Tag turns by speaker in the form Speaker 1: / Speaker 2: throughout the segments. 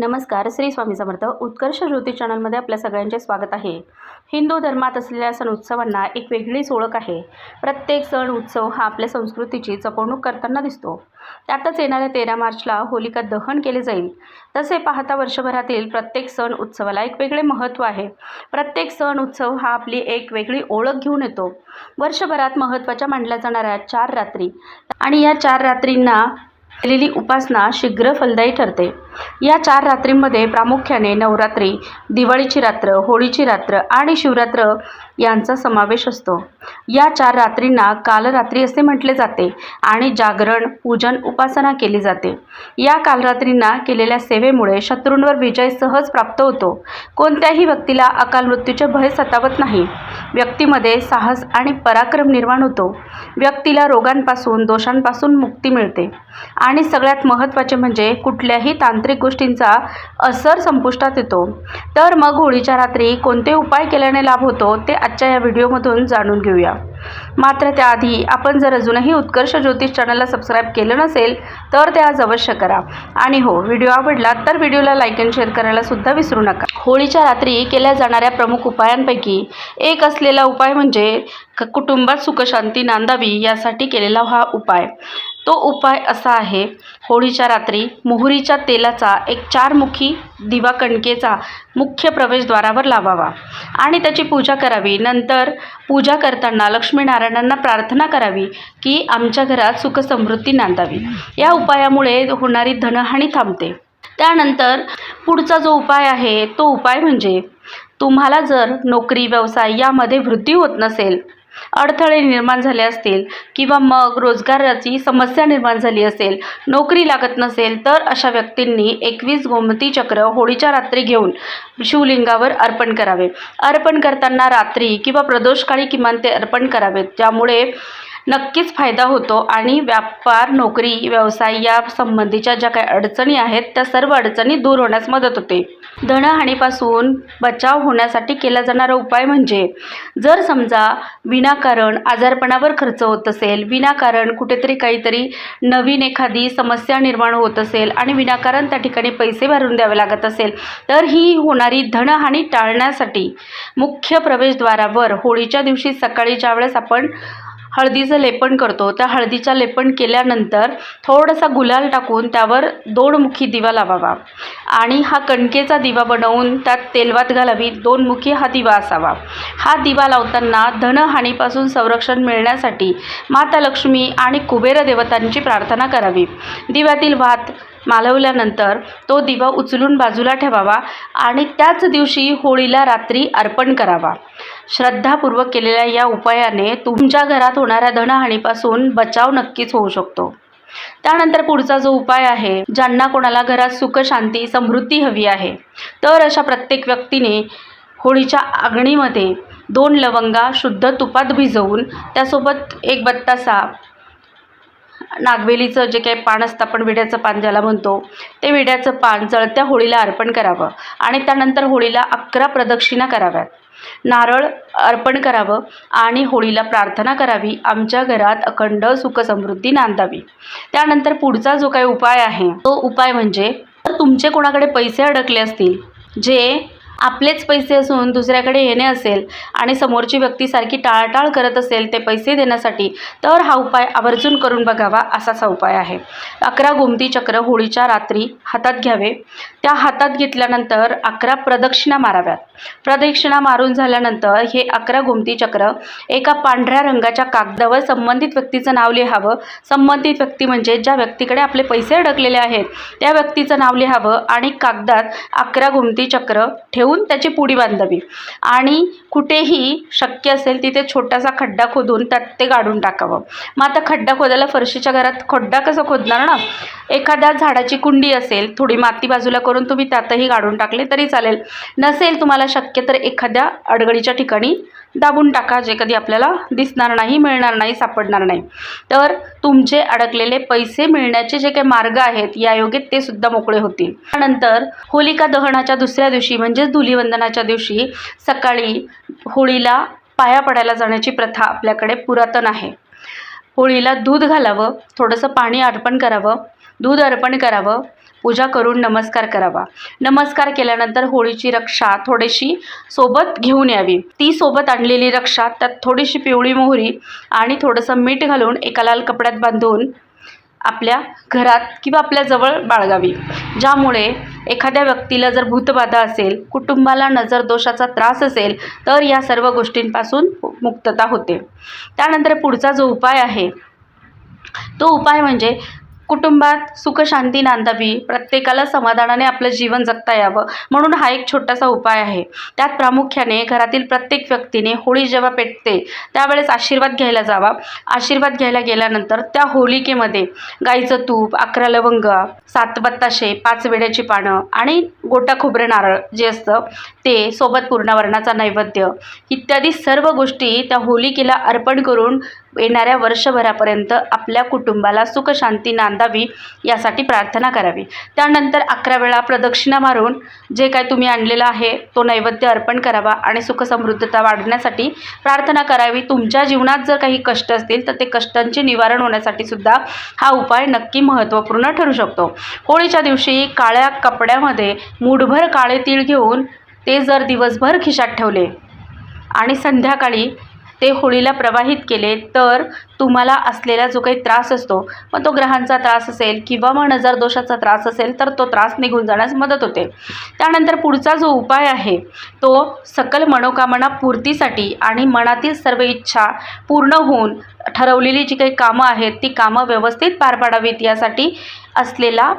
Speaker 1: नमस्कार श्री स्वामी समर्थ. उत्कर्ष ज्योती चॅनलमध्ये आपल्या सगळ्यांचे स्वागत आहे. हिंदू धर्मात असलेल्या सण उत्सवांना एक वेगळीच ओळख आहे. प्रत्येक सण उत्सव हा आपल्या संस्कृतीची जपवणूक करताना दिसतो. त्यातच येणाऱ्या तेरा मार्चला होलिका दहन केले जाईल. तसे पाहता वर्षभरातील प्रत्येक सण उत्सवाला एक वेगळे महत्त्व आहे. प्रत्येक सण उत्सव हा आपली एक वेगळी ओळख घेऊन येतो. वर्षभरात महत्त्वाच्या मानल्या जाणाऱ्या चार रात्री. आणि या चार रात्रींना केलेली उपासना शीघ्र फलदायी ठरते. या चार रात्रींमध्ये प्रामुख्याने नवरात्री दिवाळीची रात्र होळीची रात्र आणि शिवरात्र यांचा समावेश असतो. या चार रात्रींना कालरात्री असे म्हटले जाते आणि जागरण पूजन उपासना केली जाते. या कालरात्रींना केलेल्या सेवेमुळे शत्रूंवर विजय सहज प्राप्त होतो. कोणत्याही व्यक्तीला अकाल मृत्यूचे भय सतावत नाही. व्यक्तीमध्ये साहस आणि पराक्रम निर्माण होतो. व्यक्तीला रोगांपासून दोषांपासून मुक्ती मिळते. आणि सगळ्यात महत्त्वाचे म्हणजे कुठल्याही तांत्रिक तांत्रिक गोष्टींचा असर संपुष्टात येतो. तर मग होळीच्या रात्री कोणते उपाय केल्याने लाभ होतो ते आजच्या या व्हिडिओमधून जाणून घेऊया. मात्र त्याआधी आपण जर अजूनही उत्कर्ष ज्योतिष चॅनलला सबस्क्राईब केलं नसेल तर ते आज अवश्य करा. आणि हो व्हिडिओ आवडला तर व्हिडिओला लाईक अँड शेअर करायला सुद्धा विसरू नका. होळीच्या रात्री केल्या जाणाऱ्या प्रमुख उपायांपैकी एक असलेला उपाय म्हणजे क- कुटुंबात सुखशांती नांदावी यासाठी केलेला हा उपाय. तो उपाय असा आहे होळीच्या रात्री मोहरीच्या तेलाचा एक चारमुखी दिवा कणकेचा मुख्य प्रवेशद्वारावर लावावा. आणि त्याची पूजा करावी. नंतर पूजा करताना लक्ष्मीनारायणांना प्रार्थना करावी की आमच्या घरात सुखसमृद्धी नांदावी. या उपायामुळे होणारी धनहानी थांबते. त्यानंतर पुढचा जो उपाय आहे तो उपाय म्हणजे तुम्हाला जर नोकरी व्यवसाय यामध्ये वृद्धी होत नसेल अडथळे निर्माण झाले असतील किंवा मग रोजगाराची समस्या निर्माण झाली असेल नोकरी लागत नसेल तर अशा व्यक्तींनी एकवीस गोमती चक्र होळीच्या रात्री घेऊन शिवलिंगावर अर्पण करावे. अर्पण करताना रात्री किंवा प्रदोषकाळी किमान ते अर्पण करावेत ज्यामुळे नक्कीच फायदा होतो. आणि व्यापार नोकरी व्यवसाय या संबंधीच्या ज्या काही अडचणी आहेत त्या सर्व अडचणी दूर होण्यास मदत होते. धनहानीपासून बचाव होण्यासाठी केला जाणारा उपाय म्हणजे जर समजा विनाकारण आजारपणावर खर्च होत असेल विनाकारण कुठेतरी काहीतरी नवीन एखादी समस्या निर्माण होत असेल आणि विनाकारण त्या ठिकाणी पैसे भरून द्यावे लागत असेल तर ही होणारी धनहानी टाळण्यासाठी मुख्य प्रवेशद्वारावर होळीच्या दिवशी सकाळी ज्यावेळेस आपण हळदीचं लेपन करतो. त्या हळदीचं लेपन केल्यानंतर थोडासा गुलाल टाकून त्यावर दोनमुखी दिवा लावावा. आणि हा कणकेचा दिवा बनवून त्यात तेलवात घालावी. दोनमुखी हा दिवा असावा. हा दिवा लावताना धनहानीपासून संरक्षण मिळण्यासाठी माता लक्ष्मी आणि कुबेर देवतांची प्रार्थना करावी. दिव्यातील भात मालवल्यानंतर तो दिवा उचलून बाजूला ठेवावा आणि त्याच दिवशी होळीला रात्री अर्पण करावा. श्रद्धापूर्वक केलेल्या या उपायाने तुमच्या घरात होणाऱ्या धनहानीपासून बचाव नक्कीच होऊ शकतो. त्यानंतर पुढचा जो उपाय आहे ज्यांना कोणाला घरात सुख शांती समृद्धी हवी आहे तर अशा प्रत्येक व्यक्तीने होळीच्या आगणीमध्ये दोन लवंगा शुद्ध तुपात भिजवून त्यासोबत एक बत्तासा नागवेलीचं जे काही पान असतं आपण विड्याचं पान ज्याला म्हणतो ते विड्याचं पान जळत्या होळीला अर्पण करावं आणि त्यानंतर होळीला अकरा प्रदक्षिणा कराव्यात. नारळ अर्पण करावं आणि होळीला प्रार्थना करावी. आमच्या घरात अखंड सुखसमृद्धी नांदावी. त्यानंतर पुढचा जो काही उपाय आहे तो उपाय म्हणजे तर तुमचे कोणाकडे पैसे अडकले असतील जे आपलेच पैसे असून दुसऱ्याकडे येणे असेल आणि समोरची व्यक्तीसारखी टाळाटाळ करत असेल ते पैसे देण्यासाठी तर हा उपाय आवर्जून करून बघावा असाच हा उपाय आहे. अकरा गोमती चक्र होळीच्या रात्री हातात घ्यावे. त्या हातात घेतल्यानंतर अकरा प्रदक्षिणा माराव्यात. प्रदक्षिणा मारून झाल्यानंतर हे अकरा गोमती चक्र एका पांढऱ्या रंगाच्या कागदावर संबंधित व्यक्तीचं नाव लिहावं. संबंधित व्यक्ती म्हणजे ज्या व्यक्तीकडे आपले पैसे अडकलेले आहेत त्या व्यक्तीचं नाव लिहावं आणि कागदात अकरा गोमती चक्र ठेवून त्याची पुडी बांधावी. आणि कुठेही शक्य असेल तिथे छोटासा खड्डा खोदून त्यात ते गाडून टाकावं. मग आता खड्डा खोदायला फरशीच्या घरात खड्डा कसं खोदणार ना? एखाद्या झाडाची कुंडी असेल थोडी माती बाजूला करून तुम्ही त्यातही गाडून टाकले तरी चालेल. नसेल तुम्हाला शक्य तर एखाद्या अडगडीच्या ठिकाणी दाबून टाका जे कधी आपल्याला दिसणार नाही मिळणार नाही सापडणार नाही. तर तुमचे अडकलेले पैसे मिळण्याचे जे काही मार्ग आहेत या योगेत ते सुद्धा मोकळे होतील. त्यानंतर होलिका दहनाच्या दुसऱ्या दिवशी म्हणजेच धुलीवंदनाच्या दिवशी सकाळी होळीला पाया पडायला जाण्याची प्रथा आपल्याकडे पुरातन आहे. होळीला दूध घालावं थोडंसं पाणी अर्पण करावं दूध अर्पण करावं पूजा करून नमस्कार करावा. नमस्कार केल्यानंतर होळीची रक्षा थोडीशी सोबत घेऊन यावी. ती सोबत आणलेली रक्षा त्यात थोडीशी पिवळी मोहरी आणि थोडंसं मीठ घालून एका लाल कपड्यात बांधून आपल्या घरात किंवा आपल्या जवळ बाळगावी. ज्यामुळे एखाद्या व्यक्तीला जर भूतबाधा असेल कुटुंबाला नजर दोषाचा त्रास असेल तर या सर्व गोष्टींपासून मुक्तता होते. त्यानंतर पुढचा जो उपाय आहे तो उपाय म्हणजे कुटुंबात सुखशांती नांदावी प्रत्येकाला समाधानाने आपलं जीवन जगता यावं म्हणून हा एक छोटासा उपाय आहे. त्यात प्रामुख्याने घरातील प्रत्येक व्यक्तीने होळी जेव्हा पेटते त्यावेळेस आशीर्वाद घ्यायला जावा. आशीर्वाद घ्यायला गेल्यानंतर त्या होलिकेमध्ये गाईचं तूप अकरा लवंग सात बत्ताशे पाच वेड्याची पानं आणि गोटा खोबरं नारळ जे असतं ते सोबत पूर्णावरणाचा नैवेद्य इत्यादी सर्व गोष्टी त्या होलिकेला अर्पण करून येणाऱ्या वर्षभरापर्यंत आपल्या कुटुंबाला सुखशांती नांदावी यासाठी प्रार्थना करावी. त्यानंतर अकरा वेळा प्रदक्षिणा मारून जे काय तुम्ही आणलेलं आहे तो नैवेद्य अर्पण करावा आणि सुखसमृद्धता वाढण्यासाठी प्रार्थना करावी. तुमच्या जीवनात जर काही कष्ट असतील तर ते कष्टांचे निवारण होण्यासाठी सुद्धा हा उपाय नक्की महत्त्वपूर्ण ठरू शकतो. होळीच्या दिवशी काळ्या कपड्यामध्ये मूठभर काळे तीळ घेऊन ते जर दिवसभर खिशात ठेवले आणि संध्याकाळी ते होळीला प्रवाहित केले तर तुम्हाला असलेला जो काही त्रास असतो मग तो ग्रहांचा त्रास असेल किंवा मग नजरदोषाचा त्रास असेल तर तो त्रास निघून जाण्यास मदत होते. त्यानंतर पुढचा जो उपाय आहे तो सकल मनोकामना पूर्तीसाठी आणि मनातील सर्व इच्छा पूर्ण होऊन ठरवलेली जी काही कामं आहेत ती कामं व्यवस्थित पार पाडावीत यासाठी असलेला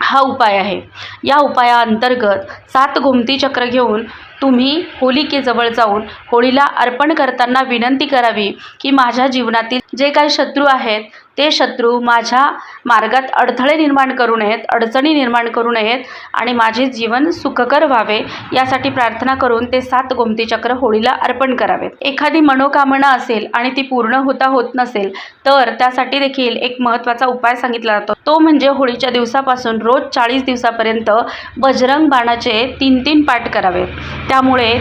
Speaker 1: हा उपाय आहे. या उपायाअंतर्गत सात गोमती चक्र घेऊन तुम्ही होलिकेजवळ जाऊन होळीला अर्पण करताना विनंती करावी की माझ्या जीवनातील जे काही शत्रू आहेत ते शत्रू माझ्या मार्गात अडथळे निर्माण करू नयेत अडचणी निर्माण करू नयेत आणि माझे जीवन सुखकर व्हावे यासाठी प्रार्थना करून ते सात गोमती चक्र होळीला अर्पण करावेत. एखादी मनोकामना असेल आणि ती पूर्ण होता होत नसेल तर त्यासाठी देखील एक महत्त्वाचा उपाय सांगितला जातो. तो म्हणजे होळीच्या दिवसापासून रोज चाळीस दिवसापर्यंत बजरंग बाणाचे तीन तीन पाठ करावेत. त्यामुळे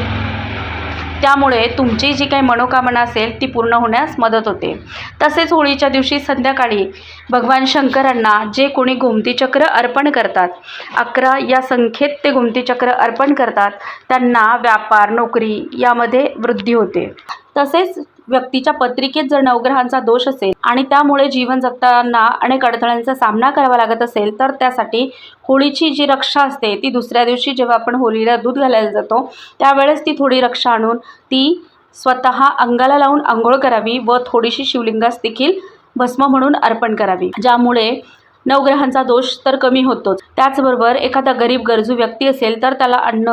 Speaker 1: त्यामुळे तुमची जी काही मनोकामना असेल ती पूर्ण होण्यास मदत होते. तसेच होळीच्या दिवशी संध्याकाळी भगवान शंकरांना जे कोणी गोमतीचक्र अर्पण करतात अकरा या संख्येत ते गोमतीचक्र अर्पण करतात त्यांना व्यापार नोकरी यामध्ये वृद्धी होते. तसेच व्यक्तीच्या पत्रिकेत जर नवग्रहांचा दोष असेल आणि त्यामुळे जीवन जगताना अनेक अडथळ्यांचा सामना करावा लागत असेल तर त्यासाठी होळीची जी रक्षा असते ती दुसऱ्या दिवशी जेव्हा आपण होळीला दूध घालायला जातो त्यावेळेस ती थोडी रक्षा आणून ती स्वतः अंगाला लावून आंघोळ करावी व थोडीशी शिवलिंगास देखील भस्म म्हणून अर्पण करावी ज्यामुळे नवग्रहांचा दोष तर कमी होतोच. त्याचबरोबर एखादा गरीब गरजू व्यक्ती असेल तर त्याला अन्न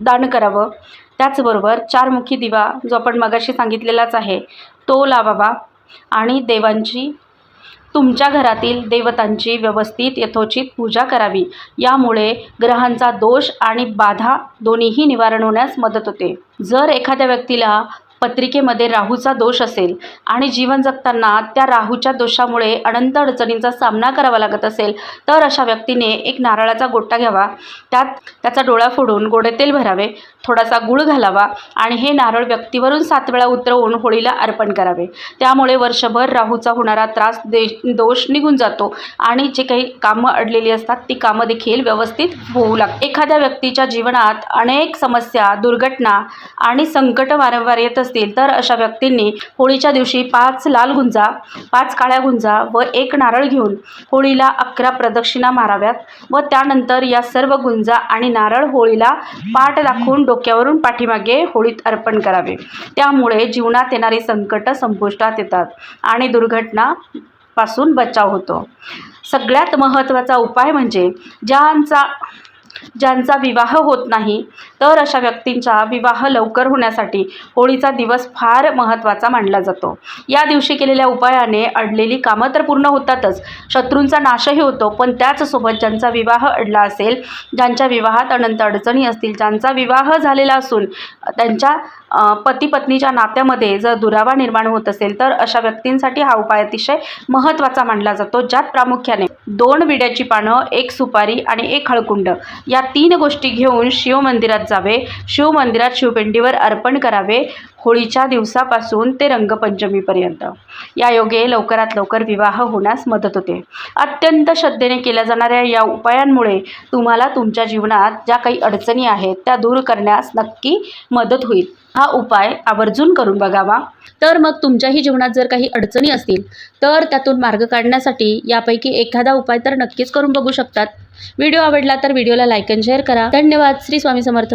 Speaker 1: दान करावं. त्याचबरोबर चारमुखी दिवा जो आपण मगाशी सांगितलेलाच आहे तो लावावा आणि देवांची तुमच्या घरातील देवतांची व्यवस्थित यथोचित पूजा करावी. यामुळे ग्रहांचा दोष आणि बाधा दोन्हीही निवारण होण्यास मदत होते. जर एखाद्या व्यक्तीला पत्रिकेमध्ये राहूचा दोष असेल आणि जीवन जगताना त्या राहूच्या दोषामुळे अनंत अडचणींचा सामना करावा लागत असेल तर अशा व्यक्तीने एक नारळाचा गोटा घ्यावा. त्यात त्याचा डोळा फोडून गोडे तेल भरावे. थोडासा गुळ घालावा आणि हे नारळ व्यक्तीवरून सात वेळा उतरवून होळीला अर्पण करावे. त्यामुळे वर्षभर राहूचा होणारा त्रास दे दोष निघून जातो आणि जे काही कामं अडलेली असतात ती कामं देखील व्यवस्थित होऊ लागतात एखाद्या व्यक्तीच्या जीवनात अनेक समस्या दुर्घटना आणि संकट वारंवार येत असतील तर अशा व्यक्तींनी होळीच्या दिवशी पाच लाल गुंजा पाच काळ्या गुंजा व एक नारळ घेऊन होळीला अकरा प्रदक्षिणा माराव्यात व त्यानंतर या सर्व गुंजा आणि नारळ होळीला पाठ दाखवून डोक्यावरून पाठीमागे होळीत अर्पण करावे. त्यामुळे जीवनात येणारी संकट संपुष्टात येतात आणि दुर्घटना पासून बचाव होतो. सगळ्यात महत्त्वाचा उपाय म्हणजे ज्यांचा ज्यांचा विवाह होत नाही तर अशा व्यक्तींचा विवाह लवकर होण्यासाठी होळीचा दिवस फार महत्त्वाचा मानला जातो. या दिवशी केलेल्या उपायाने अडलेली कामं तर पूर्ण होतातच शत्रूंचा नाशही होतो पण त्याचसोबत ज्यांचा विवाह अडला असेल ज्यांच्या विवाहात अनंत अडचणी असतील ज्यांचा विवाह झालेला असून त्यांच्या पती पत्नीच्या नात्यामध्ये जर दुरावा निर्माण होत असेल तर अशा व्यक्तींसाठी हा उपाय अतिशय महत्त्वाचा मानला जातो ज्यात प्रामुख्याने दोन विड्याची पानं एक सुपारी आणि एक हळकुंड. या तीन गोष्टी घेऊन शिव मंदिरात जावे. शिवमंदिरात शिवपिंडीवर अर्पण करावे. होळीच्या दिवसापासून ते रंगपंचमीपर्यंत. या योगे लवकरात लवकर विवाह होण्यास मदत होते. अत्यंत श्रद्धेने केल्या जाणाऱ्या या उपायांमुळे तुम्हाला तुमच्या जीवनात ज्या काही अडचणी आहेत त्या दूर करण्यास नक्की मदत होईल. हा उपाय आवर्जून करून बघावा. तर मग तुमच्याही जीवनात जर काही अडचणी असतील तर त्यातून मार्ग काढण्यासाठी यापैकी एखादा उपाय तर नक्कीच करून बघू शकतात. व्हिडिओ आवडला तर व्हिडिओला लाईक अँड शेअर करा. धन्यवाद. श्री स्वामी समर्थ.